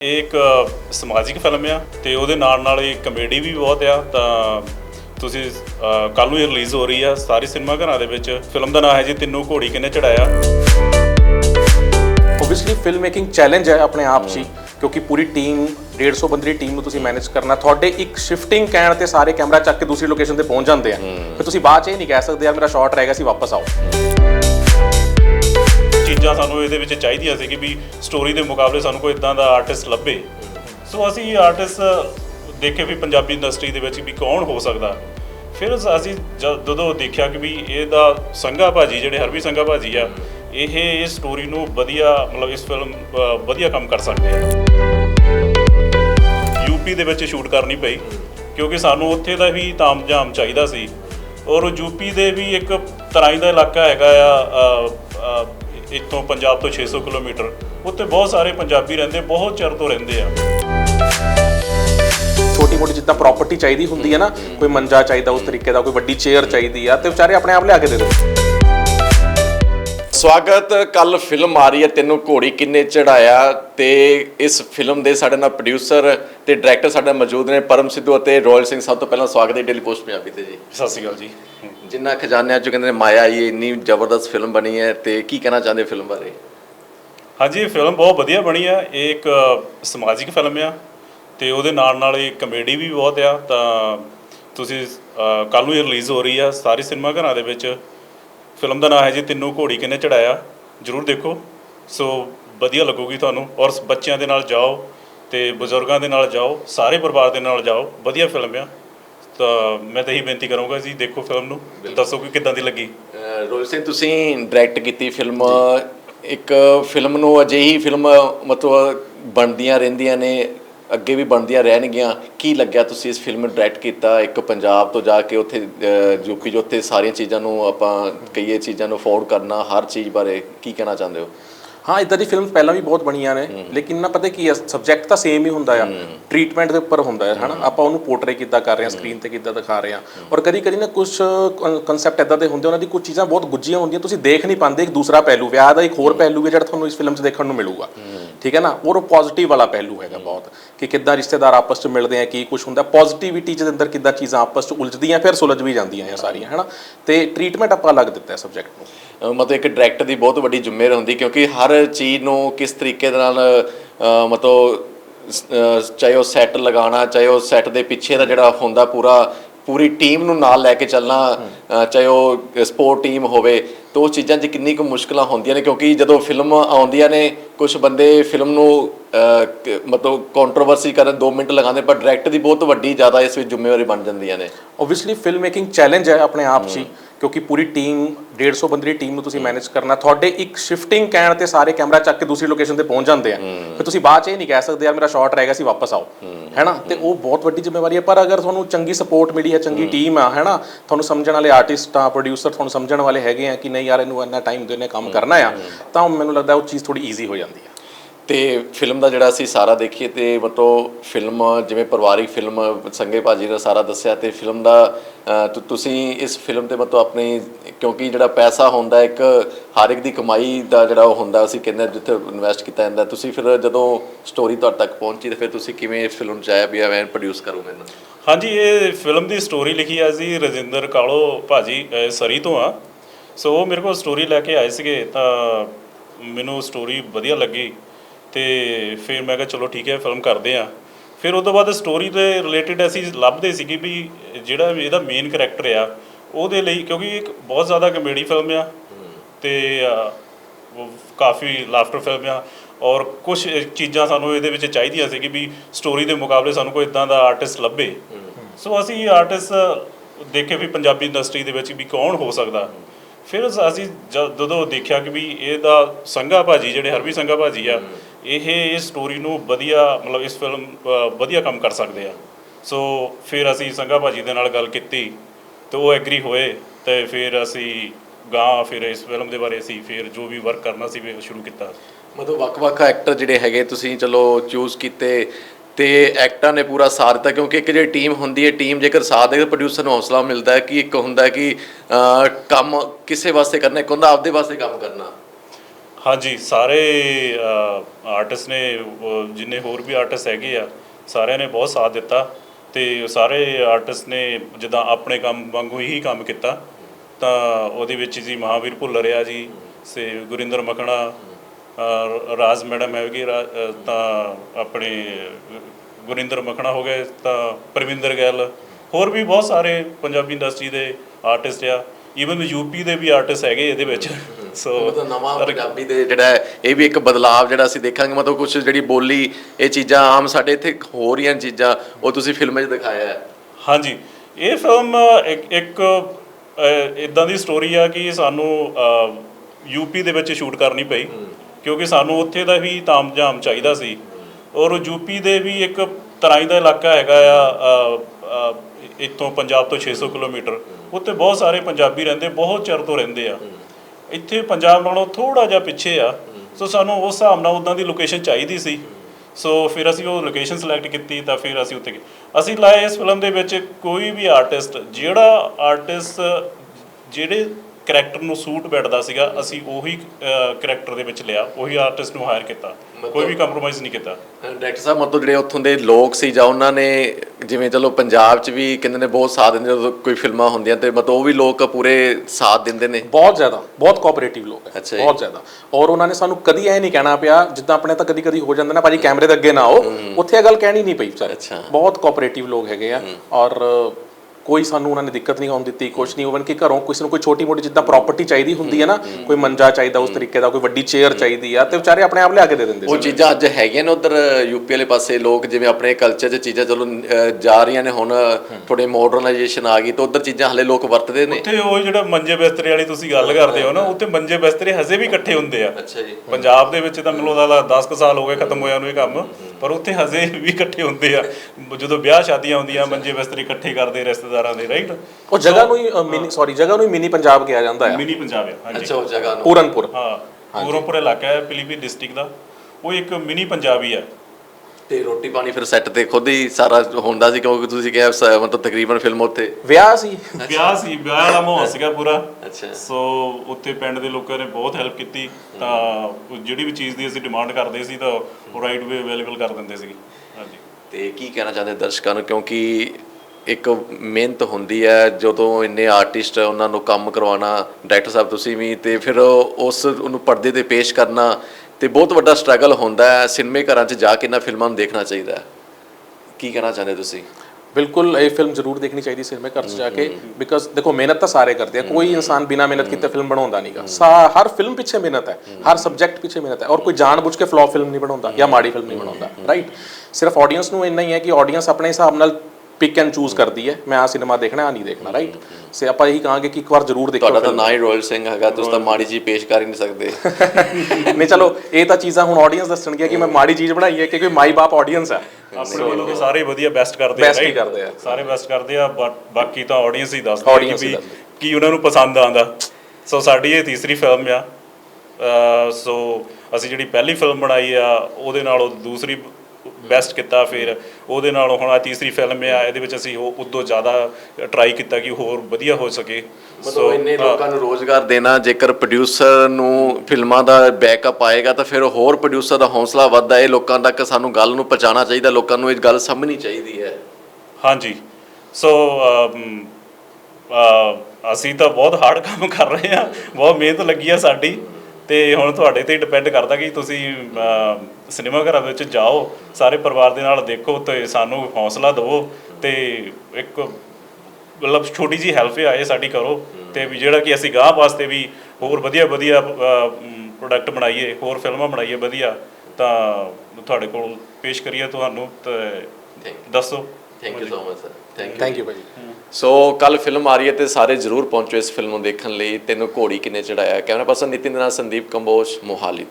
ਇਹ ਇੱਕ ਸਮਾਜਿਕ ਫਿਲਮ ਆ ਤੇ ਉਹਦੇ ਨਾਲ ਨਾਲ ਇਹ ਕਮੇਡੀ ਵੀ ਬਹੁਤ ਆ ਤਾਂ ਤੁਸੀਂ ਕੱਲ ਨੂੰ ਇਹ ਰਿਲੀਜ਼ ਹੋ ਰਹੀ ਆ ਸਾਰੇ ਸਿਨੇਮਾ ਘਰਾਂ ਦੇ ਵਿੱਚ। ਫਿਲਮ ਦਾ ਨਾਮ ਹੈ ਜੀ ਤਿੰਨੂ ਘੋੜੀ ਕਿਨੇ ਚੜਾਇਆ। ਓਬਵੀਅਸਲੀ ਫਿਲਮ ਮੇਕਿੰਗ ਚੈਲੰਜ ਹੈ ਆਪਣੇ ਆਪ 'ਚ ਹੀ ਕਿਉਂਕਿ ਪੂਰੀ ਟੀਮ 150 ਬੰਦੇ ਦੀ ਟੀਮ ਨੂੰ ਤੁਸੀਂ ਮੈਨੇਜ ਕਰਨਾ ਤੁਹਾਡੇ ਇੱਕ ਸ਼ਿਫਟਿੰਗ ਕਹਿਣ ਤੇ ਸਾਰੇ ਕੈਮਰਾ ਚੱਕ ਕੇ ਦੂਸਰੀ ਲੋਕੇਸ਼ਨ ਤੇ ਪਹੁੰਚ ਜਾਂਦੇ ਆ। ਫਿਰ ਤੁਸੀਂ ਬਾਅਦ 'ਚ ਇਹ ਨਹੀਂ ਕਹਿ ਸਕਦੇ ਯਾਰ ਮੇਰਾ ਸ਼ਾਟ ਰਹਿ ਗਿਆ ਸੀ ਵਾਪਸ ਆਓ। ਚੀਜ਼ਾਂ ਸਾਨੂੰ ਇਹਦੇ ਵਿੱਚ ਚਾਹੀਦੀਆਂ ਸੀ ਕਿ ਵੀ ਸਟੋਰੀ ਦੇ ਮੁਕਾਬਲੇ ਸਾਨੂੰ ਕੋਈ ਇਦਾਂ ਦਾ ਆਰਟਿਸਟ ਲੱਭੇ। ਸੋ ਅਸੀਂ ਆਰਟਿਸਟ ਦੇਖੇ ਵੀ ਪੰਜਾਬੀ ਇੰਡਸਟਰੀ ਦੇ ਵਿੱਚ ਵੀ ਕੌਣ ਹੋ ਸਕਦਾ। ਫਿਰ ਅਸੀਂ ਜਦ- ਜਦੋਂ ਦੇਖਿਆ ਕਿ ਵੀ ਇਹਦਾ ਸੰਘਾ ਭਾਜੀ, ਜਿਹੜੇ ਹਰਵੀ ਸੰਘਾ ਭਾਜੀ ਆ, ਇਹ ਇਸ ਸਟੋਰੀ ਨੂੰ ਵਧੀਆ, ਮਤਲਬ ਇਸ ਫਿਲਮ ਵਧੀਆ ਕੰਮ ਕਰ ਸਕਦੇ ਆ। ਯੂਪੀ ਦੇ ਵਿੱਚ ਸ਼ੂਟ ਕਰਨੀ ਪਈ, ਕਿਉਂਕਿ ਸਾਨੂੰ ਉੱਥੇ ਦਾ ਵੀ ਤਾਮਝਾਮ ਚਾਹੀਦਾ ਸੀ। ਔਰ ਯੂਪੀ ਦੇ ਵੀ ਇੱਕ ਤਰਾਈ ਦਾ ਇਲਾਕਾ ਹੈਗਾ ਆ ਇੱਥੋਂ ਪੰਜਾਬ ਤੋਂ 600 ਕਿਲੋਮੀਟਰ ਉੱਥੇ ਬਹੁਤ ਸਾਰੇ ਪੰਜਾਬੀ ਰਹਿੰਦੇ ਬਹੁਤ ਚਿਰ ਤੋਂ ਰਹਿੰਦੇ ਆ। ਛੋਟੀ ਮੋਟੀ ਜਿੱਦਾਂ ਪ੍ਰਾਪਰਟੀ ਚਾਹੀਦੀ ਹੁੰਦੀ ਹੈ ਨਾ ਕੋਈ ਮੰਜਾ ਚਾਹੀਦਾ ਉਸ ਤਰੀਕੇ ਦਾ ਕੋਈ ਵੱਡੀ ਚੇਅਰ ਚਾਹੀਦੀ ਆ ਤੇ ਵਿਚਾਰੇ ਆਪਣੇ ਆਪ ਲਿਆ ਕੇ ਦੇ ਦਿੰਦੇ। ਸਵਾਗਤ ਕੱਲ ਫਿਲਮ ਆ ਰਹੀ ਹੈ ਤੈਨੂੰ ਘੋੜੀ ਕਿੰਨੇ ਚੜਾਇਆ ਤੇ ਇਸ ਫਿਲਮ ਦੇ ਸਾਡੇ ਨਾਲ ਪ੍ਰੋਡਿਊਸਰ ਤੇ ਡਾਇਰੈਕਟਰ ਸਾਡੇ ਨਾਲ ਮੌਜੂਦ ਨੇ ਪਰਮ ਸਿੱਧੂ ਅਤੇ ਰੋਇਲ ਸਿੰਘ। ਸਭ ਤੋਂ ਪਹਿਲਾਂ ਸਵਾਗਤ ਹੈ ਡੇਲੀ ਪੋਸਟ ਪੰਜਾਬੀ ਤੇ ਜੀ। ਸਤਿ ਸ਼੍ਰੀ ਅਕਾਲ ਜੀ। ਜਿੰਨਾ ਖਜ਼ਾਨਿਆਂ ਚੋਂ ਕਹਿੰਦੇ ਨੇ ਮਾਇਆ ਆਈ ਹੈ, ਇੰਨੀ ਜ਼ਬਰਦਸਤ ਫਿਲਮ ਬਣੀ ਹੈ ਤੇ ਕੀ ਕਹਿਣਾ ਚਾਹੁੰਦੇ ਫਿਲਮ ਬਾਰੇ? ਹਾਂਜੀ ਇਹ ਫਿਲਮ ਬਹੁਤ ਵਧੀਆ ਬਣੀ ਆ ਇਹ ਇੱਕ ਸਮਾਜਿਕ ਫਿਲਮ ਆ ਤੇ ਉਹਦੇ ਨਾਲ ਨਾਲ ਇਹ ਕਮੇਡੀ ਵੀ ਬਹੁਤ ਆ। ਤਾਂ ਤੁਸੀਂ ਕੱਲ ਨੂੰ ਇਹ ਰਿਲੀਜ਼ ਹੋ ਰਹੀ ਆ ਸਾਰੇ ਸਿਨੇਮਾ ਘਰਾਂ ਦੇ ਵਿੱਚ। ਫਿਲਮ ਦਾ ਨਾਮ ਹੈ ਜੀ ਤਿੰਨੂ ਘੋੜੀ ਕਿਨੇ ਚੜਾਇਆ ਜਰੂਰ ਦੇਖੋ। ਸੋ ਵਧੀਆ ਲੱਗੂਗੀ ਤੁਹਾਨੂੰ ਔਰ ਬੱਚਿਆਂ ਦੇ ਨਾਲ ਜਾਓ ਤੇ ਬਜ਼ੁਰਗਾਂ ਦੇ ਨਾਲ ਜਾਓ ਸਾਰੇ ਪਰਿਵਾਰ ਦੇ ਨਾਲ ਜਾਓ ਵਧੀਆ ਫਿਲਮ ਆ। ਤਾਂ ਮੈਂ ਤਾਂ ਇਹੀ ਬੇਨਤੀ ਕਰੂੰਗਾ ਜੀ ਦੇਖੋ ਫਿਲਮ ਨੂੰ। ਦੱਸੋ ਕਿ ਕਿੱਦਾਂ ਦੀ ਲੱਗੀ? ਰੋਇਲ ਸਿੰਘ ਤੁਸੀਂ ਡਾਇਰੈਕਟ ਕੀਤੀ ਫਿਲਮ। ਇੱਕ ਫਿਲਮ ਨੂੰ ਅਜਿਹੀ ਫਿਲਮ ਮਤਲਬ ਬਣਦੀਆਂ ਰਹਿੰਦੀਆਂ ਨੇ ਅੱਗੇ ਵੀ ਬਣਦੀਆਂ ਰਹਿਣਗੀਆਂ। ਕੀ ਲੱਗਿਆ ਤੁਸੀਂ ਇਸ ਫਿਲਮ ਨੂੰ ਡਾਇਰੈਕਟ ਕੀਤਾ? ਇੱਕ ਪੰਜਾਬ ਤੋਂ ਜਾ ਕੇ ਉੱਥੇ ਜੋ ਉੱਥੇ ਸਾਰੀਆਂ ਚੀਜ਼ਾਂ ਨੂੰ ਆਪਾਂ ਕਈਏ ਚੀਜ਼ਾਂ ਨੂੰ ਅਫੋਰਡ ਕਰਨਾ ਹਰ ਚੀਜ਼ ਬਾਰੇ ਕੀ ਕਹਿਣਾ ਚਾਹੁੰਦੇ ਹੋ? ਹਾਂ ਇਦਾਂ ਦੀ ਫਿਲਮ ਪਹਿਲਾਂ ਵੀ ਬਹੁਤ ਬਣੀਆਂ ਨੇ ਲੇਕਿਨ ਨਾ ਪਤਾ ਕੀ ਹੈ ਸਬਜੈਕਟ ਤਾਂ ਸੇਮ ਹੀ ਹੁੰਦਾ ਆ। ਟ੍ਰੀਟਮੈਂਟ ਦੇ ਉੱਪਰ ਹੁੰਦਾ ਹੈ ਹਨਾ? ਆਪਾਂ ਉਹਨੂੰ ਪੋਰਟਰੇ ਕਿੱਦਾਂ ਕਰ ਰਹੇ ਹਾਂ ਸਕਰੀਨ ਤੇ ਕਿੱਦਾਂ ਦਿਖਾ ਰਹੇ ਹਾਂ। ਔਰ ਕਦੀ ਕਦੀ ਨਾ ਕੁਝ ਕਨਸੈਪਟ ਇਦਾਂ ਦੇ ਹੁੰਦੇ ਉਹਨਾਂ ਦੀ ਕੁਝ ਚੀਜ਼ਾਂ ਬਹੁਤ ਗੁੱਝੀਆਂ ਹੁੰਦੀਆਂ ਤੁਸੀਂ ਦੇਖ ਨਹੀਂ ਪਾਉਂਦੇ ਇੱਕ ਦੂਸਰਾ ਪਹਿਲੂ ਵਿਆਹ ਦਾ ਇੱਕ ਹੋਰ ਪਹਿਲੂ ਹੈ ਜਿਹੜਾ ਤੁਹਾਨੂੰ ਇਸ ਫਿਲਮ 'ਚ ਦੇਖਣ ਨੂੰ ਮਿਲੂਗਾ। ਠੀਕ ਹੈ ਨਾ? ਔਰ ਉਹ ਪੋਜ਼ਿਟਿਵ ਵਾਲਾ ਪਹਿਲੂ ਹੈਗਾ ਬਹੁਤ, ਕਿ ਕਿੱਦਾਂ ਰਿਸ਼ਤੇਦਾਰ ਆਪਸ 'ਚ ਮਿਲਦੇ ਆ, ਕੀ ਕੁਝ ਹੁੰਦਾ ਪੋਜ਼ਿਟਿਵਿਟੀ ਦੇ ਅੰਦਰ ਕਿੱਦਾਂ ਚੀਜ਼ਾਂ ਆਪਸ 'ਚ ਉਲਝਦੀਆਂ, ਫਿਰ ਸੁਲਝ ਵੀ ਜਾਂਦੀਆਂ ਆ ਸਾਰੀਆਂ, ਹਨਾ? ਤੇ ਟ੍ਰੀਟਮੈਂਟ ਆਪਾਂ ਅਲੱਗ ਦਿੱਤਾ ਹੈ ਸਬਜੈਕਟ ਨੂੰ। ਮਤਲਬ ਇੱਕ ਡਾਇਰੈਕਟਰ ਦੀ ਬਹੁਤ ਵੱਡੀ ਜ਼ਿੰਮੇਵਾਰੀ ਹੁੰਦੀ, ਕਿਉਂਕਿ ਹਰ ਚੀਜ਼ ਨੂੰ ਕਿਸ ਤਰੀਕੇ ਦੇ ਨਾਲ ਮਤਲਬ ਚਾਹੇ ਉਹ ਸੈੱਟ ਲਗਾਉਣਾ, ਚਾਹੇ ਉਹ ਸੈੱਟ ਦੇ ਪਿੱਛੇ ਦਾ ਜਿਹੜਾ ਹੁੰਦਾ ਪੂਰਾ, ਪੂਰੀ ਟੀਮ ਨੂੰ ਨਾਲ ਲੈ ਕੇ ਚੱਲਣਾ ਚਾਹੇ ਉਹ ਸਪੋਰਟ ਟੀਮ ਹੋਵੇ, ਤਾਂ ਉਹ ਚੀਜ਼ਾਂ 'ਚ ਕਿੰਨੀ ਕੁ ਮੁਸ਼ਕਲਾਂ ਹੁੰਦੀਆਂ ਨੇ, ਕਿਉਂਕਿ ਜਦੋਂ ਫਿਲਮ ਆਉਂਦੀਆਂ ਨੇ ਕੁਝ ਬੰਦੇ ਫਿਲਮ ਨੂੰ ਮਤਲਬ ਕੰਟਰੋਵਰਸੀ ਕਰਨ 2 ਮਿੰਟ ਲਗਾਉਂਦੇ ਪਰ ਡਾਇਰੈਕਟਰ ਦੀ ਬਹੁਤ ਵੱਡੀ ਜ਼ਿਆਦਾ ਇਸ ਵਿੱਚ ਜ਼ਿੰਮੇਵਾਰੀ ਬਣ ਜਾਂਦੀਆਂ ਨੇ। ਓਬਵੀਅਸਲੀ ਫਿਲਮ ਮੇਕਿੰਗ ਚੈਲੰਜ ਹੈ ਆਪਣੇ ਆਪ 'ਚ ਹੀ। ਕਿਉਂਕਿ ਪੂਰੀ ਟੀਮ 150 ਬੰਦੇ ਦੀ ਟੀਮ ਨੂੰ ਤੁਸੀਂ ਮੈਨੇਜ ਕਰਨਾ ਤੁਹਾਡੇ ਇੱਕ ਸ਼ਿਫਟਿੰਗ ਕਹਿਣ ਤੇ ਸਾਰੇ ਕੈਮਰਾ ਚੱਕ ਕੇ ਦੂਸਰੀ ਲੋਕੇਸ਼ਨ ਤੇ ਪਹੁੰਚ ਜਾਂਦੇ ਆ। ਫਿਰ ਤੁਸੀਂ ਬਾਅਦ 'ਚ ਇਹ ਨਹੀਂ ਕਹਿ ਸਕਦੇ ਯਾਰ ਮੇਰਾ ਸ਼ਾਟ ਰਹਿ ਗਿਆ ਸੀ ਵਾਪਸ ਆਓ। ਹੈਨਾ? ਤੇ ਉਹ ਬਹੁਤ ਵੱਡੀ ਜ਼ਿੰਮੇਵਾਰੀ ਹੈ ਪਰ ਅਗਰ ਤੁਹਾਨੂੰ ਚੰਗੀ ਸਪੋਰਟ ਮਿਲੀ ਹੈ ਚੰਗੀ ਟੀਮ ਆ ਹੈਨਾ? ਤੁਹਾਨੂੰ ਸਮਝਣ ਵਾਲੇ ਆਰਟਿਸਟ ਆ ਪ੍ਰੋਡਿਊਸਰ ਤੁਹਾਨੂੰ ਸਮਝਣ ਵਾਲੇ ਹੈਗੇ ਆ ਕਿ ਨਹੀਂ ਯਾਰ ਇਹਨੂੰ ਇੰਨਾ ਟਾਈਮ ਦੇਣੇ ਕੰਮ ਕਰਨਾ ਆ ਤਾਂ ਮੈਨੂੰ ਲੱਗਦਾ ਉਹ ਚੀਜ਼ ਥੋੜੀ ਈਜ਼ੀ ਹੋ ਜਾਂਦੀ ਹੈ ਤੇ ਫਿਲਮ ਦਾ ਜਿਹੜਾ ਅਸੀਂ ਸਾਰਾ ਦੇਖੀਏ ਤੇ ਮਤਲਬ ਫਿਲਮ ਜਿਵੇਂ ਪਰਿਵਾਰਿਕ ਫਿਲਮ ਸੰਗੇ ਭਾਜੀ ਦਾ ਸਾਰਾ ਦੱਸਿਆ ਤੇ ਫਿਲਮ ਦਾ ਅਹ, ਤੁਸੀਂ ਇਸ ਫਿਲਮ ਤੇ ਮਤਲਬ ਆਪਣੀ ਕਿਉਂਕਿ ਜਿਹੜਾ ਪੈਸਾ ਹੁੰਦਾ ਇੱਕ ਹਰ ਇੱਕ ਦੀ ਕਮਾਈ ਦਾ ਜਿਹੜਾ ਉਹ ਹੁੰਦਾ ਅਸੀਂ ਕਹਿੰਦੇ ਜਿੱਥੇ ਇਨਵੈਸਟ ਕੀਤਾ ਜਾਂਦਾ ਤੁਸੀਂ ਫਿਰ ਜਦੋਂ ਸਟੋਰੀ ਤੁਹਾਡੇ ਤੱਕ ਪਹੁੰਚੀ ਤੇ ਫਿਰ ਤੁਸੀਂ ਕਿਵੇਂ ਇਸ ਫਿਲਮ ਚ ਆਇਆ ਵੀ ਮੈਂ ਪ੍ਰੋਡਿਊਸ ਕਰੂੰਗਾ ਇਹਨੂੰ ਹਾਂਜੀ ਇਹ ਫਿਲਮ ਦੀ ਸਟੋਰੀ ਲਿਖੀ ਆ ਜੀ ਰਜਿੰਦਰ ਕਾਲੋ ਭਾਜੀ ਅਹ ਸਰੀ ਤੋਂ ਆ। ਸੋ ਉਹ ਮੇਰੇ ਕੋਲ ਸਟੋਰੀ ਲੈ ਕੇ ਆਏ ਸੀਗੇ ਤਾਂ ਮੈਨੂੰ ਸਟੋਰੀ ਵਧੀਆ ਲੱਗੀ। ਤੇ ਫਿਰ ਮੈਂ ਕਿਹਾ ਚਲੋ ਠੀਕ ਹੈ ਫਿਲਮ ਕਰਦੇ ਆ ਫਿਰ ਉਸ ਤੋਂ ਬਾਅਦ ਸਟੋਰੀ ਦੇ ਰਿਲੇਟਡ ਅਸੀਂ ਲੱਭਦੇ ਸੀਗੇ ਵੀ ਜਿਹੜਾ ਵੀ ਇਹਦਾ ਮੇਨ ਕੈਰੈਕਟਰ ਆ ਉਹਦੇ ਲਈ ਕਿਉਂਕਿ ਇੱਕ ਬਹੁਤ ਜ਼ਿਆਦਾ ਕਮੇਡੀ ਫਿਲਮ ਆ ਤੇ ਕਾਫੀ ਲਾਫਟਰ ਫਿਲਮ ਆ ਔਰ ਕੁਝ ਚੀਜ਼ਾਂ ਸਾਨੂੰ ਇਹਦੇ ਵਿੱਚ ਚਾਹੀਦੀਆਂ ਸੀ ਕਿ ਵੀ ਸਟੋਰੀ ਦੇ ਮੁਕਾਬਲੇ ਸਾਨੂੰ ਕੋਈ ਇਦਾਂ ਦਾ ਆਰਟਿਸਟ ਲੱਭੇ। ਸੋ ਅਸੀਂ ਆਰਟਿਸਟ ਦੇਖੇ ਵੀ ਪੰਜਾਬੀ ਇੰਡਸਟਰੀ ਦੇ ਵਿੱਚ ਵੀ ਕੌਣ ਹੋ ਸਕਦਾ। ਫਿਰ ਅਸੀਂ ਜਦ- ਦੇਖਿਆ ਕਿ ਵੀ ਇਹਦਾ ਸੰਘਾ ਭਾਜੀ ਜਿਹੜੇ ਹਰਵੀ ਸੰਘਾ ਭਾਜੀ ਆ ਇਹ ਇਸ ਸਟੋਰੀ ਨੂੰ ਵਧੀਆ ਮਤਲਬ ਇਸ ਫਿਲਮ ਵਧੀਆ ਕੰਮ ਕਰ ਸਕਦੇ ਆ। ਸੋ ਫਿਰ ਅਸੀਂ ਸੰਘਾ ਭਾਜੀ ਦੇ ਨਾਲ ਗੱਲ ਕੀਤੀ ਤੇ ਉਹ ਐਗਰੀ ਹੋਏ ਤੇ ਫਿਰ ਅਸੀਂ ਗਾਂ ਫਿਰ ਇਸ ਫਿਲਮ ਦੇ ਬਾਰੇ ਅਸੀਂ ਫਿਰ ਜੋ ਵੀ ਵਰਕ ਕਰਨਾ ਸੀ ਵੀ ਸ਼ੁਰੂ ਕੀਤਾ। ਮਤਲਬ ਵੱਖ-ਵੱਖ ਐਕਟਰ ਜਿਹੜੇ ਹੈਗੇ ਤੁਸੀਂ ਚਲੋ ਚੂਜ਼ ਕੀਤੇ ਤੇ ਐਕਟਰਾਂ ਨੇ ਪੂਰਾ ਸਾਥ ਦਿੱਤਾ, ਕਿਉਂਕਿ ਇੱਕ ਜਿਹੜੀ ਟੀਮ ਹੁੰਦੀ ਹੈ, ਟੀਮ ਜੇਕਰ ਸਾਥ ਦੇ ਪ੍ਰੋਡਿਊਸਰ ਨੂੰ ਹੌਸਲਾ ਮਿਲਦਾ ਹੈ ਕਿ ਇੱਕ ਹੁੰਦਾ ਹੈ ਕਿ ਕੰਮ ਕਿਸੇ ਵਾਸਤੇ ਕਰਨਾ, ਇੱਕ ਹੁੰਦਾ ਆਪਦੇ ਵਾਸਤੇ ਕੰਮ ਕਰਨਾ। ਹਾਂਜੀ, ਸਾਰੇ ਆਰਟਿਸਟ ਨੇ ਜਿੰਨੇ ਹੋਰ ਵੀ ਆਰਟਿਸਟ ਹੈਗੇ ਆ, ਸਾਰਿਆਂ ਨੇ ਬਹੁਤ ਸਾਥ ਦਿੱਤਾ ਤੇ ਸਾਰੇ ਆਰਟਿਸਟ ਨੇ ਜਿੱਦਾਂ ਆਪਣੇ ਕੰਮ ਵਾਂਗੂ ਹੀ ਕੰਮ ਕੀਤਾ, ਤਾਂ ਉਹਦੇ ਵਿੱਚ ਜੀ ਮਹਾਵੀਰ ਭੁੱਲਰਿਆ ਜੀ, ਸੇ ਗੁਰਿੰਦਰ ਮਖਣਾ ਰਾਜ ਮੈਡਮ ਹੈਗੀ ਤਾਂ ਆਪਣੇ ਗੁਰਿੰਦਰ ਮਖਣਾ ਹੋ ਗਏ ਤਾਂ ਪ੍ਰਵਿੰਦਰ ਗਿੱਲ ਹੋਰ ਵੀ ਬਹੁਤ ਸਾਰੇ ਪੰਜਾਬੀ ਇੰਡਸਟਰੀ ਦੇ ਆਰਟਿਸਟ ਆ ਈਵਨ ਯੂਪੀ ਦੇ ਵੀ ਆਰਟਿਸਟ ਹੈਗੇ ਇਹਦੇ ਵਿੱਚ। ਸੋ ਮਤਲਬ ਨਵਾਂ ਪੰਜਾਬੀ ਦੇ ਜਿਹੜਾ ਇਹ ਵੀ ਇੱਕ ਬਦਲਾਵ ਜਿਹੜਾ ਅਸੀਂ ਦੇਖਾਂਗੇ ਮਤਲਬ ਕੁਝ ਜਿਹੜੀ ਬੋਲੀ ਇਹ ਚੀਜ਼ਾਂ ਆਮ ਸਾਡੇ ਇੱਥੇ ਹੋ ਰਹੀਆਂ ਚੀਜ਼ਾਂ ਉਹ ਤੁਸੀਂ ਫਿਲਮ 'ਚ ਦਿਖਾਇਆ ਹੈ। ਹਾਂਜੀ। ਇਹ ਫਿਲਮ ਇੱਕ ਇੱਕ ਇਦਾਂ ਦੀ ਸਟੋਰੀ ਆ ਕਿ ਸਾਨੂੰ ਯੂਪੀ ਦੇ ਵਿੱਚ ਸ਼ੂਟ ਕਰਨੀ ਪਈ। ਕਿਉਂਕਿ ਸਾਨੂੰ ਉੱਥੇ ਦਾ ਵੀ ਤਾਮਝਾਮ ਚਾਹੀਦਾ ਸੀ। ਔਰ ਯੂਪੀ ਦੇ ਵੀ ਇੱਕ ਤਰਾਈ ਦਾ ਇਲਾਕਾ ਹੈਗਾ ਆ ਇੱਥੋਂ ਪੰਜਾਬ ਤੋਂ 600 ਕਿਲੋਮੀਟਰ। ਉੱਥੇ ਬਹੁਤ ਸਾਰੇ ਪੰਜਾਬੀ ਰਹਿੰਦੇ, ਬਹੁਤ ਚਿਰ ਤੋਂ ਰਹਿੰਦੇ ਆ। ਇੱਥੇ ਪੰਜਾਬ ਨਾਲੋਂ ਥੋੜਾ ਜਿਹਾ ਪਿੱਛੇ ਆ। ਸੋ ਸਾਨੂੰ ਉਸ ਹਿਸਾਬ ਨਾਲ ਉਦਾਂ ਦੀ ਲੋਕੇਸ਼ਨ ਚਾਹੀਦੀ ਸੀ। ਸੋ ਫਿਰ ਅਸੀਂ ਉਹ ਲੋਕੇਸ਼ਨ ਸਿਲੈਕਟ ਕੀਤੀ ਤਾਂ ਫਿਰ ਅਸੀਂ ਉੱਥੇ ਗਏ। ਅਸੀਂ ਲਾਏ ਇਸ ਫਿਲਮ ਦੇ ਵਿੱਚ ਕੋਈ ਵੀ ਆਰਟਿਸਟ, ਜਿਹੜਾ ਆਰਟਿਸਟ, ਜਿਹੜੇ ਕਰੈਕਟਰ ਨੂੰ ਸੂਟ ਬੈਠਦਾ ਸੀਗਾ ਅਸੀਂ ਉਹੀ ਕਰੈਕਟਰ ਦੇ ਵਿੱਚ ਲਿਆ ਉਹੀ ਆਰਟਿਸਟ ਨੂੰ ਹਾਇਰ ਕੀਤਾ। ਕੋਈ ਵੀ ਕੰਪਰੋਮਾਈਜ਼ ਨਹੀਂ ਕੀਤਾ। ਡਾਇਰੈਕਟਰ ਸਾਹਿਬ ਮਤਲਬ ਜਿਹੜੇ ਉੱਥੋਂ ਦੇ ਲੋਕ ਸੀ ਜਾਂ ਉਹਨਾਂ ਨੇ ਜਿਵੇਂ ਚਲੋ ਪੰਜਾਬ 'ਚ ਵੀ ਕਹਿੰਦੇ ਨੇ ਬਹੁਤ ਸਾਥ ਦਿੰਦੇ ਜਦੋਂ ਕੋਈ ਫਿਲਮਾਂ ਹੁੰਦੀਆਂ ਤੇ ਮਤਲਬ ਉਹ ਵੀ ਲੋਕ ਪੂਰੇ ਸਾਥ ਦਿੰਦੇ ਨੇ। ਬਹੁਤ ਜ਼ਿਆਦਾ ਬਹੁਤ ਕੋਆਪਰੇਟਿਵ ਲੋਕ ਹੈ। ਬਹੁਤ ਜ਼ਿਆਦਾ। ਔਰ ਉਹਨਾਂ ਨੇ ਸਾਨੂੰ ਕਦੀ ਐ ਨਹੀਂ ਕਹਿਣਾ ਪਿਆ ਜਿੱਦਾਂ ਆਪਣੇ ਤਾਂ ਕਦੀ ਕਦੀ ਹੋ ਜਾਂਦਾ ਨਾ ਭਾਜੀ ਕੈਮਰੇ ਦੇ ਅੱਗੇ ਨਾ ਆਓ। ਉੱਥੇ ਇਹ ਗੱਲ ਕਹਿਣੀ ਨਹੀਂ ਪਈ ਵਿਚਾਰੇ। ਬਹੁਤ ਕੋਆਪਰੇਟਿਵ ਲੋਕ ਹੈਗੇ ਆ। ਔਰ ਕੋਈ ਸਾਨੂੰ ਉਹਨਾਂ ਨੇ ਦਿੱਕਤ ਨਹੀਂ ਆਉਣ ਦਿੱਤੀ ਕੁਛ ਨਹੀਂ ਹੋਵਨ ਕਿ ਘਰੋਂ ਕਿਸੇ ਨੂੰ ਕੋਈ ਛੋਟੀ ਮੋਟੀ ਜਿੱਦਾਂ ਪ੍ਰਾਪਰਟੀ ਚਾਹੀਦੀ ਹੁੰਦੀ ਹੈ ਨਾ ਕੋਈ ਮੰਜਾ ਚਾਹੀਦਾ ਉਸ ਤਰੀਕੇ ਦਾ ਕੋਈ ਵੱਡੀ ਚੇਅਰ ਚਾਹੀਦੀ ਆ ਤੇ ਵਿਚਾਰੇ ਆਪਣੇ ਆਪ ਲਿਆ ਕੇ ਦੇ ਦਿੰਦੇ ਉਹ ਚੀਜ਼ਾਂ ਅੱਜ ਹੈਗੀਆਂ ਨੇ ਉਧਰ ਯੂਪੀ ਵਾਲੇ ਪਾਸੇ ਲੋਕ ਜਿਵੇਂ ਆਪਣੇ ਕਲਚਰ 'ਚ ਚੀਜ਼ਾਂ ਚਲੋ ਜਾ ਰਹੀਆਂ ਨੇ ਹੁਣ ਥੋੜੇ ਮਾਡਰਨਾਈਜੇਸ਼ਨ ਆ ਗਈ ਤਾਂ ਉਧਰ ਚੀਜ਼ਾਂ ਹਲੇ ਲੋਕ ਵਰਤਦੇ ਨੇ। ਉੱਥੇ ਉਹ ਜਿਹੜਾ ਮੰਜੇ ਬਿਸਤਰੇ ਵਾਲੀ ਤੁਸੀਂ ਗੱਲ ਕਰਦੇ ਹੋ ਨਾ ਉੱਥੇ ਮੰਜੇ ਬਿਸਤਰੇ ਹਜੇ ਵੀ ਇਕੱਠੇ ਹੁੰਦੇ ਆ। ਅੱਛਾ ਜੀ। ਪੰਜਾਬ ਦੇ ਵਿੱਚ ਤਾਂ ਮੈਨੂੰ ਲੱਗਦਾ 10 ਕੁ ਸਾਲ ਹੋ ਗਏ ਖਤਮ ਹੋਇਆ ਨੂੰ ਇਹ ਕੰਮ। ਪਰ ਉੱਥੇ ਹਜੇ ਵੀ ਇਕੱਠੇ ਹੁੰਦੇ ਆ। ਜਦੋਂ ਵਿਆਹ ਸ਼ਾਦੀਆਂ ਹੁੰਦੀਆਂ ਮੰਜੇ ਬਿਸਤਰੇ ਇਕੱਠੇ ਕਰਦੇ ਰਿਸ਼ਤੇਦਾਰਾਂ ਦੇ ਰਾਈਟ ਉਹ ਜਗ੍ਹਾ ਨੂੰ ਹੀ ਮਿਨੀ ਸੌਰੀ ਜਗ੍ਹਾ ਨੂੰ ਹੀ ਮਿਨੀ ਪੰਜਾਬ ਕਿਹਾ ਜਾਂਦਾ ਹੈ। ਮਿਨੀ ਪੰਜਾਬ ਆ ਹਾਂਜੀ। ਅੱਛਾ ਉਹ ਜਗ੍ਹਾ ਨੂੰ। ਪੂਰਨਪੁਰ। ਹਾਂ ਪੂਰਨਪੁਰ ਇਲਾਕਾ ਹੈ ਪਿਲੀਭੀਤ ਡਿਸਟ੍ਰਿਕਟ ਦਾ। ਉਹ ਇੱਕ ਮਿਨੀ ਪੰਜਾਬ ਹੀ ਹੈ। ਤੇ ਰੋਟੀ ਪਾਣੀ ਫਿਰ ਸੈੱਟ ਤੇ ਖੁਦ ਹੀ ਸਾਰਾ ਹੁੰਦਾ ਸੀ ਕਿਉਂਕਿ ਤੁਸੀਂ ਕਿਹਾ ਸ- ਮਤਲਬ ਤਕਰੀਬਨ ਫਿਲਮ ਉੱਥੇ ਵਿਆਹ ਸੀ। ਵਿਆਹ ਸੀ ਵਿਆਹ ਵਾਲਾ ਮਾਹੌਲ ਸੀਗਾ ਪੂਰਾ। ਅੱਛਾ। ਸੋ ਉੱਥੇ ਪਿੰਡ ਦੇ ਲੋਕਾਂ ਨੇ ਬਹੁਤ ਹੈਲਪ ਕੀਤੀ। ਤਾਂ ਉਹ ਜਿਹੜੀ ਵੀ ਚੀਜ਼ ਦੀ ਅਸੀਂ ਡਿਮਾਂਡ ਕਰਦੇ ਸੀ ਤਾਂ ਉਹ ਰਾਈਟ ਵੇ ਅਵੇਲੇਬਲ ਕਰ ਦਿੰਦੇ ਸੀ ਹਾਂਜੀ। ਤੇ ਕੀ ਕਹਿਣਾ ਚਾਹੁੰਦੇ ਦਰਸ਼ਕਾਂ ਨੂੰ? ਕਿਉਂਕਿ ਇੱਕ ਮਿਹਨਤ ਹੁੰਦੀ ਹੈ ਜਦੋਂ ਇੰਨੇ ਆਰਟਿਸਟ ਉਹਨਾਂ ਨੂੰ ਕੰਮ ਕਰਵਾਉਣਾ ਡਾਇਰੈਕਟਰ ਸਾਹਿਬ ਤੁਸੀਂ ਵੀ ਤੇ ਫਿਰ ਉਸ ਉਹਨੂੰ ਪਰਦੇ ਤੇ ਪੇਸ਼ ਕਰਨਾ ਤੇ ਬਹੁਤ ਵੱਡਾ ਸਟਰਗਲ ਹੁੰਦਾ ਹੈ ਸਿਨੇਮੇ ਘਰਾਂ 'ਚ ਜਾ ਕੇ ਇਹਨਾਂ ਫਿਲਮਾਂ ਨੂੰ ਦੇਖਣਾ ਚਾਹੀਦਾ ਹੈ। ਕੀ ਕਹਿਣਾ ਚਾਹੁੰਦੇ ਤੁਸੀਂ? ਬਿਲਕੁਲ ਇਹ ਫਿਲਮ ਜ਼ਰੂਰ ਦੇਖਣੀ ਚਾਹੀਦੀ ਸਿਨੇਮੇ ਘਰ 'ਚ ਜਾ ਕੇ ਬਿਕਾਜ਼ ਦੇਖੋ ਮਿਹਨਤ ਤਾਂ ਸਾਰੇ ਕਰਦੇ ਆ ਕੋਈ ਇਨਸਾਨ ਬਿਨਾ ਮਿਹਨਤ ਕੀਤੇ ਫਿਲਮ ਬਣਾਉਂਦਾ ਨਹੀਂਗਾ ਹਰ ਫਿਲਮ ਪਿੱਛੇ ਮਿਹਨਤ ਹੈ ਹਰ ਸਬਜੈਕਟ ਪਿੱਛੇ ਮਿਹਨਤ ਹੈ ਔਰ ਕੋਈ ਜਾਣ ਜਾਣਬੁੱਝ ਕੇ ਫਲੋ ਫਿਲਮ ਨਹੀਂ ਬਣਾਉਂਦਾ ਜਾਂ ਮਾੜੀ ਫਿਲਮ ਨਹੀਂ ਬਣਾਉਂਦਾ ਰਾਈਟ ਸਿਰਫ ਆਡੀਅנס ਨੂੰ ਇੰਨਾ ਹੀ ਹੈ ਕਿ ਆਡੀਅנס ਆਪਣੇ ਹਿਸਾਬ ਨਾਲ ਪਿਕ ਐਂਡ ਚੂਜ਼ ਕਰਦੀ ਹੈ। ਮੈਂ ਆ ਸਿਨੇਮਾ ਦੇਖਣਾ ਆ ਨਹੀਂ ਦੇਖਣਾ ਰਾਈਟ ਸੇ ਆਪਾਂ ਇਹੀ ਕਹਾਂਗੇ ਕਿ ਇੱਕ ਵਾਰ ਜ਼ਰੂਰ ਦੇਖੋ ਤੁਹਾਡਾ ਤਾਂ ਨਾ ਹੀ ਸਿੰਘ ਹੈਗਾ ਤੁਸੀਂ ਤਾਂ ਮਾੜੀ ਜੀ ਪੇਸ਼ ਕਰ ਹੀ ਨਹੀਂ ਸਕਦੇ। ਨਹੀਂ ਚਲੋ ਇਹ ਤਾਂ ਚੀਜ਼ਾਂ ਹੁਣ ਆਡੀਅנס ਦੱਸਣਗੇ ਕਿ ਮੈਂ ਮਾੜੀ ਚੀਜ਼ ਬਣਾਈ ਹੈ ਕਿਉਂਕਿ ਮਾਈ ਬਾਪ ਆਡੀਅנס ਹੈ। ਆਪਣੇ ਵੱਲੋਂ ਵੀ ਸਾਰੇ ਵਧੀਆ ਬੈਸਟ ਕਰਦੇ ਆ ਬੈਸਟ ਸਾਰੇ ਬੈਸਟ ਕਰਦੇ ਆ ਬਟ ਬਾਕੀ ਤਾਂ ਆਡੀਅנס ਹੀ ਦੱਸਦੀ ਹੈ ਕਿ ਕੀ ਉਹਨਾਂ ਨੂੰ ਪਸੰਦ ਆਂਦਾ ਸੋ ਸਾਡੀ ਇਹ ਤੀਸਰੀ ਫਿਲਮ ਆ। ਸੋ ਅਸੀਂ ਜਿਹੜੀ ਪਹਿਲੀ ਫਿਲਮ ਬਣਾਈ ਆ ਉਹਦੇ ਨਾਲ ਉਹ ਦੂਸਰੀ ਬੈਸਟ ਕੀਤਾ ਫਿਰ ਉਹਦੇ ਨਾਲੋਂ ਹੁਣ ਆ ਤੀਸਰੀ ਫਿਲਮ ਆ ਇਹਦੇ ਵਿੱਚ ਅਸੀਂ ਉਹ ਉਦੋਂ ਜ਼ਿਆਦਾ ਟਰਾਈ ਕੀਤਾ ਕਿ ਹੋਰ ਵਧੀਆ ਹੋ ਸਕੇ। ਮਤਲਬ ਇੰਨੇ ਲੋਕਾਂ ਨੂੰ ਰੋਜ਼ਗਾਰ ਦੇਣਾ ਜੇਕਰ ਪ੍ਰੋਡਿਊਸਰ ਨੂੰ ਫਿਲਮਾਂ ਦਾ ਬੈਕਅਪ ਆਏਗਾ ਤਾਂ ਫਿਰ ਹੋਰ ਪ੍ਰੋਡਿਊਸਰ ਦਾ ਹੌਸਲਾ ਵੱਧਦਾ ਇਹ ਲੋਕਾਂ ਤੱਕ ਸਾਨੂੰ ਗੱਲ ਨੂੰ ਪਹੁੰਚਾਉਣਾ ਚਾਹੀਦਾ ਲੋਕਾਂ ਨੂੰ ਇਹ ਗੱਲ ਸਮਝਣੀ ਚਾਹੀਦੀ ਹੈ। ਹਾਂਜੀ। ਸੋ ਅਸੀਂ ਤਾਂ ਬਹੁਤ ਹਾਰਡ ਕੰਮ ਕਰ ਰਹੇ ਹਾਂ ਬਹੁਤ ਮਿਹਨਤ ਲੱਗੀ ਆ ਸਾਡੀ। ਤੇ ਹੁਣ ਤੁਹਾਡੇ ਤੇ ਡਿਪੈਂਡ ਕਰਦਾ ਕਿ ਤੁਸੀਂ ਸਿਨੇਮਾ ਘਰਾਂ ਵਿੱਚ ਜਾਓ ਸਾਰੇ ਪਰਿਵਾਰ ਦੇ ਨਾਲ ਦੇਖੋ ਤੇ ਸਾਨੂੰ ਹੌਸਲਾ ਦਿਵੋ ਤੇ ਇੱਕ ਮਤਲਬ ਛੋਟੀ ਜੀ ਹੈਲਪ ਆ ਇਹ ਸਾਡੀ ਕਰੋ ਤੇ ਵੀ ਜਿਹੜਾ ਕਿ ਅਸੀਂ ਗਾਹ ਵਾਸਤੇ ਵੀ ਹੋਰ ਵਧੀਆ ਵਧੀਆ ਪ੍ਰੋਡਕਟ ਬਣਾਈਏ ਹੋਰ ਫਿਲਮਾਂ ਬਣਾਈਏ ਵਧੀਆ ਤਾਂ ਤੁਹਾਡੇ ਕੋਲ ਪੇਸ਼ ਕਰੀਏ ਤੁਹਾਨੂੰ ਤੇ ਦੱਸੋ। Thank you so much sir thank thank you ਭਾਜੀ। ਸੋ ਕੱਲ ਫਿਲਮ ਆ ਰਹੀ ਹੈ ਤੇ ਸਾਰੇ ਜਰੂਰ ਪਹੁੰਚੋ ਇਸ ਫਿਲਮ ਨੂੰ ਦੇਖਣ ਲਈ। ਤੈਨੂੰ ਘੋੜੀ ਕਿਨੇ ਚੜਾਇਆ ਕੈਮਰਾ ਪਰਸਨ ਨਿਤਿਨ ਦੇ ਨਾਲ ਸੰਦੀਪ ਕੰਬੋਜ, ਮੋਹਾਲੀ